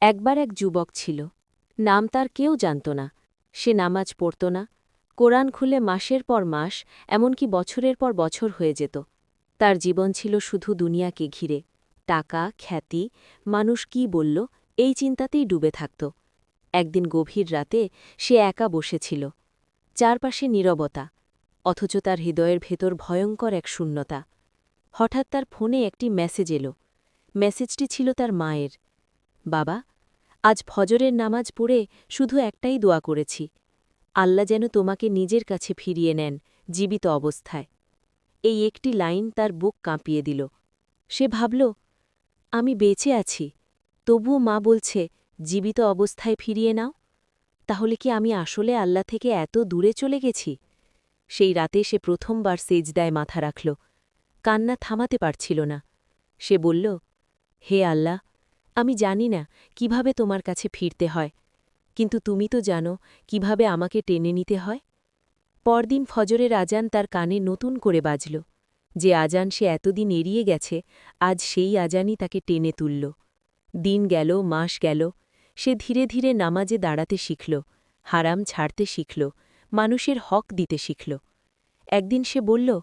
একবার এক যুবক ছিল। নাম তার কেউ জানত না। সে নামাজ পড়ত না। কোরআন খুলে মাসের পর মাস, এমনকি বছরের পর বছর হয়ে যেত। তার জীবন ছিল শুধু দুনিয়াকে ঘিরে। টাকা, খ্যাতি, মানুষ কি বলল, এই চিন্তাতেই ডুবে থাকত। একদিন গভীর রাতে সে একা বসেছিল। চারপাশে নীরবতা, অথচ তার হৃদয়ের ভেতর ভয়ঙ্কর এক শূন্যতা। হঠাৎ তার ফোনে একটি মেসেজ এলো। মেসেজটি ছিল তার মায়ের। বাবা, আজ ফজরের নামাজ পড়ে শুধু একটাই দোয়া করেছি। আল্লাহ যেন তোমাকে নিজের কাছে ফিরিয়ে নেন জীবিত অবস্থায়। এই একটি লাইন তার বুক কাঁপিয়ে দিল। সে ভাবল, আমি বেঁচে আছি, তবুও মা বলছে, জীবিত অবস্থায় ফিরিয়ে নাও। তাহলে কি আমি আসলে আল্লাহ থেকে এত দূরে চলে গেছি? সেই রাতে সে প্রথমবার সেজদায় মাথা রাখল। কান্না থামাতে পারছিল না। সে বলল, হে আল্লাহ আমি জানি না কীভাবে তোমার কাছে ফিরতে হয়। কিন্তু তুমি তো জানো কীভাবে আমাকে টেনে নিতে হয়। পরদিন ফজরের আজান তার কানে নতুন করে বাজল। যে আজান সে এতদিন এড়িয়ে গেছে, আজ সেই আজানই তাকে টেনে তুলল। দিন গেল, মাস গেল, সে ধীরে ধীরে নামাজে দাঁড়াতে শিখল, হারাম ছাড়তে শিখল, মানুষের হক দিতে শিখল। একদিন সে বলল,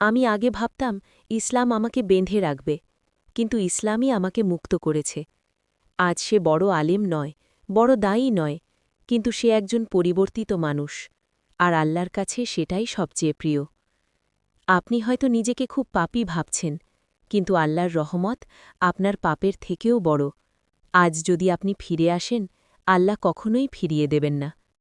আমি আগে ভাবতাম ইসলাম আমাকে বেঁধে রাখবে কিন্তু ইসলামই আমাকে মুক্ত করেছে। আজ সে বড় আলেম নয়, বড় দায়ী নয়, কিন্তু সে একজন পরিবর্তিত মানুষ, আর আল্লাহর কাছে সেটাই সবচেয়ে প্রিয়। আপনি হয়তো নিজেকে খুব পাপী ভাবছেন, কিন্তু আল্লাহর রহমত আপনার পাপের থেকেও বড়। আজ যদি আপনি ফিরে আসেন, আল্লাহ কখনোই ফিরিয়ে দেবেন না।